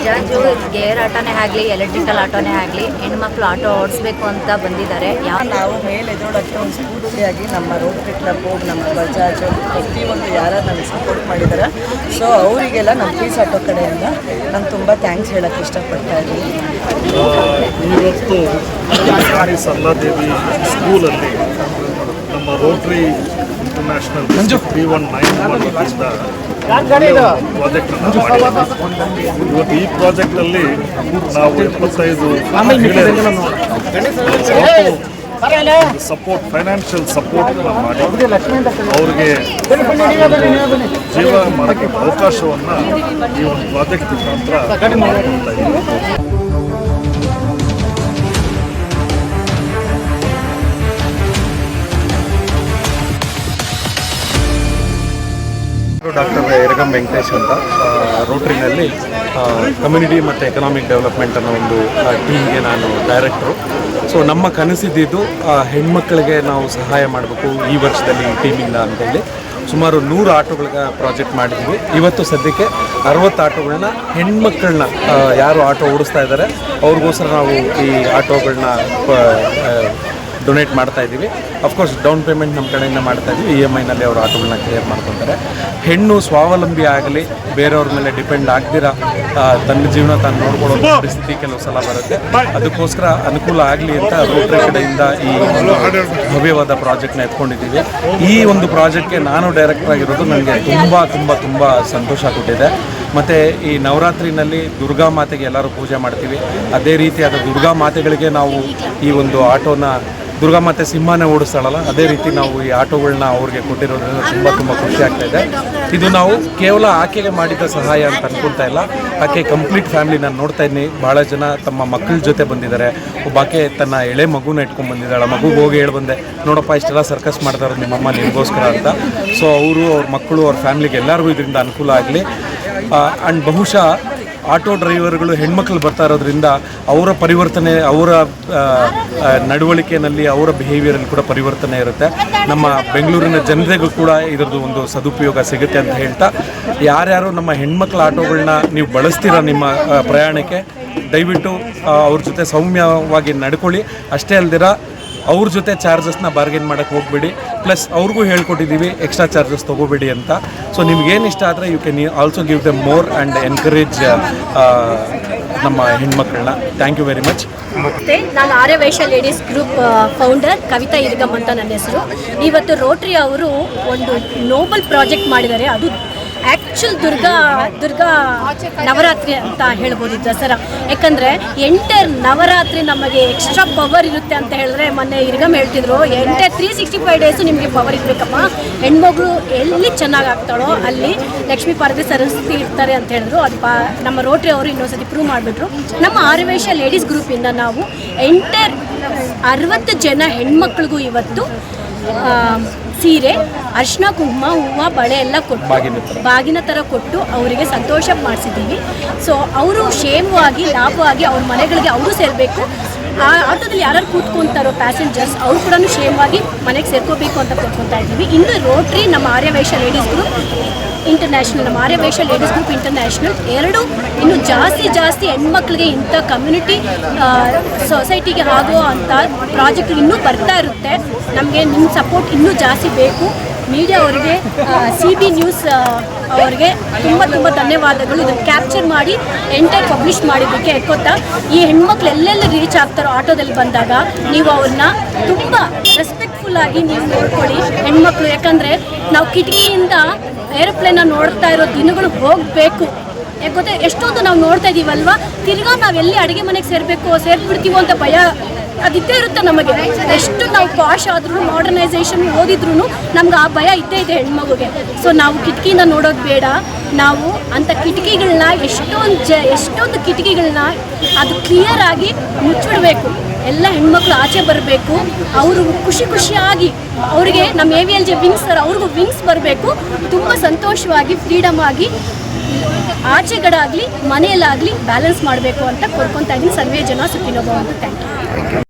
ಬಜಾಜು gear ಆಟೋನೇ ಆಗಲಿ electrical ಆಟೋನೇ ಆಗಲಿ ಹೆಣ್ಮಕ್ಳು ಆಟೋ ಓಡಿಸ್ಬೇಕು ಅಂತ ಬಂದಿದ್ದಾರೆ. ಯಾವ ನಾವು ಮೇಲೆದೋಡಕ್ಕೆ ಒಂದು ಸ್ಫೂರ್ತಿಯಾಗಿ ನಮ್ಮ ರೋಟರಿ ಕ್ಲಬ್ ನಮ್ಮ ಬಜಾಜ್ ಪ್ರತಿಯೊಂದು ಯಾರು ನಮಗೆ ಸಪೋರ್ಟ್ ಮಾಡಿದ್ದಾರೆ. ಸೊ ಅವರಿಗೆಲ್ಲ ನಮ್ಮ ಪೀಸ್ ಆಟೋ ಕಡೆಯಿಂದ ನಾನು ತುಂಬ ಥ್ಯಾಂಕ್ಸ್ ಹೇಳೋಕ್ಕೆ ಇಷ್ಟಪಡ್ತಾ ಇದ್ದೀನಿ. ಇವತ್ತು ಸರಳಾದೇವಿ ಸ್ಕೂಲಲ್ಲಿ ನಮ್ಮ Rotary International three one nine project ಇವತ್ತು ಈ ಪ್ರಾಜೆಕ್ಟಲ್ಲಿ ನಾವು ಎಪ್ಪತ್ತೈದು ಸಪೋರ್ಟ್ ಫೈನಾನ್ಷಿಯಲ್ ಸಪೋರ್ಟ್ ಮಾಡಿ ಅವ್ರಿಗೆ ಜೀವನ ಮಾಡೋಕ್ಕೆ ಅವಕಾಶವನ್ನು ಈ ಒಂದು ಪ್ರಾಜೆಕ್ಟ್ ಮುಖಾಂತರ ಡಾಕ್ಟರ್ ಎರಗಂ ವೆಂಕಟೇಶ್ ಅಂತ ರೋಟ್ರಿನಲ್ಲಿ ಕಮ್ಯುನಿಟಿ ಮತ್ತು ಎಕನಾಮಿಕ್ ಡೆವಲಪ್ಮೆಂಟ್ ಅನ್ನೋ ಒಂದು ಟೀಮ್ಗೆ ನಾನು ಡೈರೆಕ್ಟ್ರು ಸೊ ನಮ್ಮ ಕನಸಿದ್ದು ಹೆಣ್ಮಕ್ಕಳಿಗೆ ನಾವು ಸಹಾಯ ಮಾಡಬೇಕು ಈ ವರ್ಷದಲ್ಲಿ ಈ ಟೀಮಿಂದ ಅಂತೇಳಿ. ಸುಮಾರು ನೂರು ಆಟೋಗಳಿಗೆ ಪ್ರಾಜೆಕ್ಟ್ ಮಾಡಿದ್ವಿ. ಇವತ್ತು ಸದ್ಯಕ್ಕೆ ಅರವತ್ತು ಆಟೋಗಳನ್ನ ಹೆಣ್ಮಕ್ಳನ್ನ ಯಾರು ಆಟೋ ಓಡಿಸ್ತಾ ಇದ್ದಾರೆ ಅವ್ರಿಗೋಸ್ಕರ ನಾವು ಈ ಆಟೋಗಳನ್ನ ಡೊನೇಟ್ ಮಾಡ್ತಾ ಇದ್ದೀವಿ. ಅಫ್ಕೋರ್ಸ್ ಡೌನ್ ಪೇಮೆಂಟ್ ನಮ್ಮ ಕಡೆಯಿಂದ ಮಾಡ್ತಾ ಇದ್ದೀವಿ. ಇ ಎಂ ಐನಲ್ಲಿ ಅವರು ಆಟೋಗಳನ್ನ ಕ್ಲಿಯರ್ ಮಾಡ್ಕೊತಾರೆ. ಹೆಣ್ಣು ಸ್ವಾವಲಂಬಿ ಆಗಲಿ ಬೇರೆಯವ್ರ ಮೇಲೆ ಡಿಪೆಂಡ್ ಆಗ್ದಿರಾ ತನ್ನ ಜೀವನ ತಾನು ನೋಡ್ಕೊಳ್ಳೋ ಪರಿಸ್ಥಿತಿ ಕೆಲವು ಸಲ ಬರುತ್ತೆ. ಅದಕ್ಕೋಸ್ಕರ ಅನುಕೂಲ ಆಗಲಿ ಅಂತ ರೋಟರಿ ಕಡೆಯಿಂದ ಈ ಒಂದು ಭವ್ಯವಾದ ಪ್ರಾಜೆಕ್ಟ್ನ ಎತ್ಕೊಂಡಿದ್ದೀವಿ. ಈ ಒಂದು ಪ್ರಾಜೆಕ್ಟ್ಗೆ ನಾನು ಡೈರೆಕ್ಟರ್ ಆಗಿರೋದು ನನಗೆ ತುಂಬ ತುಂಬ ತುಂಬ ಸಂತೋಷ ಕೊಟ್ಟಿದೆ ಮತ್ತು ಈ ನವರಾತ್ರಿನಲ್ಲಿ ದುರ್ಗಾ ಮಾತೆಗೆ ಎಲ್ಲರೂ ಪೂಜೆ ಮಾಡ್ತೀವಿ. ಅದೇ ರೀತಿಯಾದ ದುರ್ಗಾ ಮಾತೆಗಳಿಗೆ ನಾವು ಈ ಒಂದು ಆಟೋನ ದುರ್ಗಾ ಮಾತೆ ಸಿಂಹನೇ ಓಡಿಸ್ತಾಳಲ್ಲ, ಅದೇ ರೀತಿ ನಾವು ಈ ಆಟೋಗಳನ್ನ ಅವ್ರಿಗೆ ಕೊಟ್ಟಿರೋದ್ರಿಂದ ತುಂಬ ತುಂಬ ಖುಷಿ ಆಗ್ತಾ ಇದೆ. ಇದು ನಾವು ಕೇವಲ ಆಕೆಗೆ ಮಾಡಿದ ಸಹಾಯ ಅಂತ ಅನ್ಕೊಳ್ತಾ ಇಲ್ಲ. ಆಕೆ ಕಂಪ್ಲೀಟ್ ಫ್ಯಾಮಿಲಿ ನಾನು ನೋಡ್ತಾ ಇದ್ದೀನಿ. ಭಾಳ ಜನ ತಮ್ಮ ಮಕ್ಕಳ ಜೊತೆ ಬಂದಿದ್ದಾರೆ. ಒಬ್ಬಾಕೆ ತನ್ನ ಎಳೆ ಮಗುನ ಇಟ್ಕೊಂಡು ಬಂದಿದ್ದಾಳೆ. ಮಗುಗೆ ಹೋಗಿ ಹೇಳಿ ಬಂದೆ, ನೋಡಪ್ಪ, ಇಷ್ಟೆಲ್ಲ ಸರ್ಕಸ್ ಮಾಡ್ತಾರೆ ನಿಮ್ಮಮ್ಮ ನಿಮಗೋಸ್ಕರ ಅಂತ. ಸೊ ಅವರು, ಅವ್ರ ಮಕ್ಕಳು, ಅವ್ರ ಫ್ಯಾಮಿಲಿಗೆ ಎಲ್ಲರಿಗೂ ಇದರಿಂದ ಅನುಕೂಲ ಆಗಲಿ. ಆ್ಯಂಡ್ ಬಹುಶಃ ಆಟೋ ಡ್ರೈವರ್ಗಳು ಹೆಣ್ಮಕ್ಳು ಬರ್ತಾ ಇರೋದ್ರಿಂದ ಅವರ ಪರಿವರ್ತನೆ, ಅವರ ನಡವಳಿಕೆಯಲ್ಲಿ ಅವರ ಬಿಹೇವಿಯರಲ್ಲಿ ಕೂಡ ಪರಿವರ್ತನೆ ಇರುತ್ತೆ. ನಮ್ಮ ಬೆಂಗಳೂರಿನ ಜನರಿಗೂ ಕೂಡ ಇದರದ್ದು ಒಂದು ಸದುಪಯೋಗ ಸಿಗುತ್ತೆ ಅಂತ ಹೇಳ್ತಾ, ಯಾರ್ಯಾರು ನಮ್ಮ ಹೆಣ್ಮಕ್ಳ ಆಟೋಗಳನ್ನ ನೀವು ಬಳಸ್ತೀರ ನಿಮ್ಮ ಪ್ರಯಾಣಕ್ಕೆ, ದಯವಿಟ್ಟು ಅವ್ರ ಜೊತೆ ಸೌಮ್ಯವಾಗಿ ನಡ್ಕೊಳ್ಳಿ. ಅಷ್ಟೇ ಅಲ್ದಿರ ಅವ್ರ ಜೊತೆ ಚಾರ್ಜಸ್ನ ಬಾರ್ಗೇನ್ ಮಾಡೋಕ್ಕೆ ಹೋಗ್ಬೇಡಿ. ಪ್ಲಸ್ ಅವ್ರಿಗೂ ಹೇಳ್ಕೊಟ್ಟಿದ್ದೀವಿ ಎಕ್ಸ್ಟ್ರಾ ಚಾರ್ಜಸ್ ತೊಗೋಬೇಡಿ ಅಂತ. ಸೊ ನಿಮ್ಗೇನು ಇಷ್ಟ ಆದರೆ you can also give the more and encourage ನಮ್ಮ ಹೆಣ್ಮಕ್ಳನ್ನ. ಥ್ಯಾಂಕ್ ಯು ವೆರಿ ಮಚ್ ಮತ್ತೆ ನಾನು Arya Vysya ladies group founder Kavitha Irgam ಅಂತ ನನ್ನ ಹೆಸರು. ಇವತ್ತು ರೋಟ್ರಿ ಅವರು ಒಂದು ನೋಬಲ್ ಪ್ರಾಜೆಕ್ಟ್ ಮಾಡಿದ್ದಾರೆ. ಅದು ಆ್ಯಕ್ಚುಲ್ ದುರ್ಗಾ ದುರ್ಗಾ ನವರಾತ್ರಿ ಅಂತ ಹೇಳ್ಬೋದು ದಸರಾ. ಯಾಕಂದರೆ ಎಂಟರ್ ನವರಾತ್ರಿ ನಮಗೆ ಎಕ್ಸ್ಟ್ರಾ ಪವರ್ ಇರುತ್ತೆ ಅಂತ ಹೇಳಿದ್ರೆ ಮೊನ್ನೆ ಇರ್ಗಮ್ ಹೇಳ್ತಿದ್ರು. Enter three sixty five days ನಿಮಗೆ ಪವರ್ ಇರಬೇಕಪ್ಪ ಹೆಣ್ಮಗಳು ಎಲ್ಲಿ ಚೆನ್ನಾಗಿ ಆಗ್ತಾಳೋ ಅಲ್ಲಿ ಲಕ್ಷ್ಮೀ ಪಾರ್ವತಿ ಸರಸ್ವತಿ ಇರ್ತಾರೆ ಅಂತ ಹೇಳಿದ್ರು. ಅದು ಪಾ ನಮ್ಮ ರೋಟ್ರಿ ಅವರು ಇನ್ನೊಂದ್ಸತಿ ಪ್ರೂವ್ ಮಾಡಿಬಿಟ್ರು. ನಮ್ಮ ಆರ್ವೇಶ ಲೇಡೀಸ್ ಗ್ರೂಪಿಂದ ನಾವು ಎಂಟರ್ ಅರವತ್ತು ಜನ ಹೆಣ್ಮಕ್ಳಿಗೂ ಇವತ್ತು ಸೀರೆ ಅರ್ಶಿನ ಕುಂಕುಮ ಹೂವು ಬಳೆ ಎಲ್ಲ ಕೊಟ್ಟು ಬಾಗಿನ ಥರ ಕೊಟ್ಟು ಅವರಿಗೆ ಸಂತೋಷ ಮಾಡಿಸಿದ್ದೀವಿ. ಸೊ ಅವರು ಕ್ಷೇಮವಾಗಿ ಲಾಭವಾಗಿ ಅವ್ರ ಮನೆಗಳಿಗೆ ಅವರು ಸೇರಬೇಕು. ಆ ಆಟೋದಲ್ಲಿ ಯಾರು ಕೂತ್ಕೊಂತಾರೋ ಪ್ಯಾಸೆಂಜರ್ಸ್ ಅವ್ರು ಕೂಡ ಕ್ಷೇಮವಾಗಿ ಮನೆಗೆ ಸೇರ್ಕೋಬೇಕು ಅಂತ ಕೂತ್ಕೊತಾ ಇದ್ದೀವಿ. ಇನ್ನು ರೋಟ್ರಿ ನಮ್ಮ ಆರ್ಯವೈಶ್ಯ ಲೇಡೀಸ್ ಗ್ರೂಪ್ ಇಂಟರ್ನ್ಯಾಷನಲ್ ನಮ್ಮ ಆರ್ಯವೈಶ್ಯ ಲೇಡೀಸ್ ಗ್ರೂಪ್ ಇಂಟರ್ನ್ಯಾಷನಲ್ ಎರಡು ಇನ್ನು ಜಾಸ್ತಿ ಜಾಸ್ತಿ ಹೆಣ್ಮಕ್ಳಿಗೆ ಇಂಥ ಕಮ್ಯುನಿಟಿ ಸೊಸೈಟಿಗೆ ಆಗೋ ಅಂಥ ಪ್ರಾಜೆಕ್ಟ್ ಇನ್ನೂ ಬರ್ತಾ ಇರುತ್ತೆ. ನಮಗೆ ನಿಮ್ಮ ಸಪೋರ್ಟ್ ಇನ್ನೂ ಜಾಸ್ತಿ ಬೇಕು. ಮೀಡಿಯಾ ಅವರಿಗೆ ಸಿ ಬಿ ನ್ಯೂಸ್ ಅವರಿಗೆ ತುಂಬ ತುಂಬ ಧನ್ಯವಾದಗಳು. ಇದನ್ನು ಕ್ಯಾಪ್ಚರ್ ಮಾಡಿ ಎಂಟರ್ ಪಬ್ಲಿಷ್ ಮಾಡಿದ್ದಕ್ಕೆ ಗೊತ್ತಾ? ಈ ಹೆಣ್ಮಕ್ಳು ಎಲ್ಲೆಲ್ಲಿ ರೀಚ್ ಆಗ್ತಾರೋ ಆಟೋದಲ್ಲಿ ಬಂದಾಗ ನೀವು ಅವ್ರನ್ನ ತುಂಬ ರೆಸ್ಪೆಕ್ಟ್ಫುಲ್ ಆಗಿ ನೀವು ನೋಡ್ಕೊಳ್ಳಿ ಹೆಣ್ಮಕ್ಳು. ಯಾಕಂದರೆ ನಾವು ಕಿಟಕಿಯಿಂದ ಏರೋಪ್ಲೇನ ನೋಡ್ತಾ ಇರೋ ದಿನಗಳು ಹೋಗಬೇಕು. ಯಾಕೆ ಗೊತ್ತಾ? ಎಷ್ಟೊಂದು ನಾವು ನೋಡ್ತಾ ಇದ್ದೀವಲ್ವಾ ತಿರ್ಗಾ ನಾವು ಎಲ್ಲಿ ಅಡುಗೆ ಮನೆಗೆ ಸೇರಬೇಕು, ಸೇರ್ಬಿಡ್ತೀವೋ ಅಂತ ಭಯ ಅದಿದ್ದೇ ಇರುತ್ತೆ ನಮಗೆ. ಎಷ್ಟು ನಾವು ಪಾಶ್ ಆದ್ರೂ ಮಾಡರ್ನೈಸೇಷನ್ ಓದಿದ್ರು ನಮ್ಗೆ ಆ ಭಯ ಇದ್ದೇ ಇದೆ ಹೆಣ್ಮಗುಗೆ. ಸೊ ನಾವು ಕಿಟಕಿಯಿಂದ ನೋಡೋದು ಬೇಡ. ನಾವು ಅಂಥ ಕಿಟಕಿಗಳನ್ನ ಎಷ್ಟೊಂದು ಜ, ಎಷ್ಟೊಂದು ಕಿಟಕಿಗಳನ್ನ ಅದು ಕ್ಲಿಯರ್ ಆಗಿ ಮುಚ್ಚಿಡಬೇಕು. ಎಲ್ಲ ಹೆಣ್ಮಕ್ಳು ಆಚೆ ಬರಬೇಕು. ಅವರು ಖುಷಿ ಖುಷಿಯಾಗಿ ಅವರಿಗೆ ನಮ್ಮ A V L J wings sir, ಅವ್ರಿಗೂ ವಿಂಗ್ಸ್ ಬರಬೇಕು. ತುಂಬ ಸಂತೋಷವಾಗಿ ಫ್ರೀಡಮ್ ಆಗಿ ಆಚೆಗಡಾಗಲಿ ಮನೆಯಲ್ಲಾಗಲಿ ಬ್ಯಾಲೆನ್ಸ್ ಮಾಡಬೇಕು ಅಂತ ಕೋರ್ಕೊತಾ ಇದ್ದೀನಿ. ಸರ್ವೇ ಜನ ಸುಖಿನೋಭವ ಅಂತ ಥ್ಯಾಂಕ್ ಯು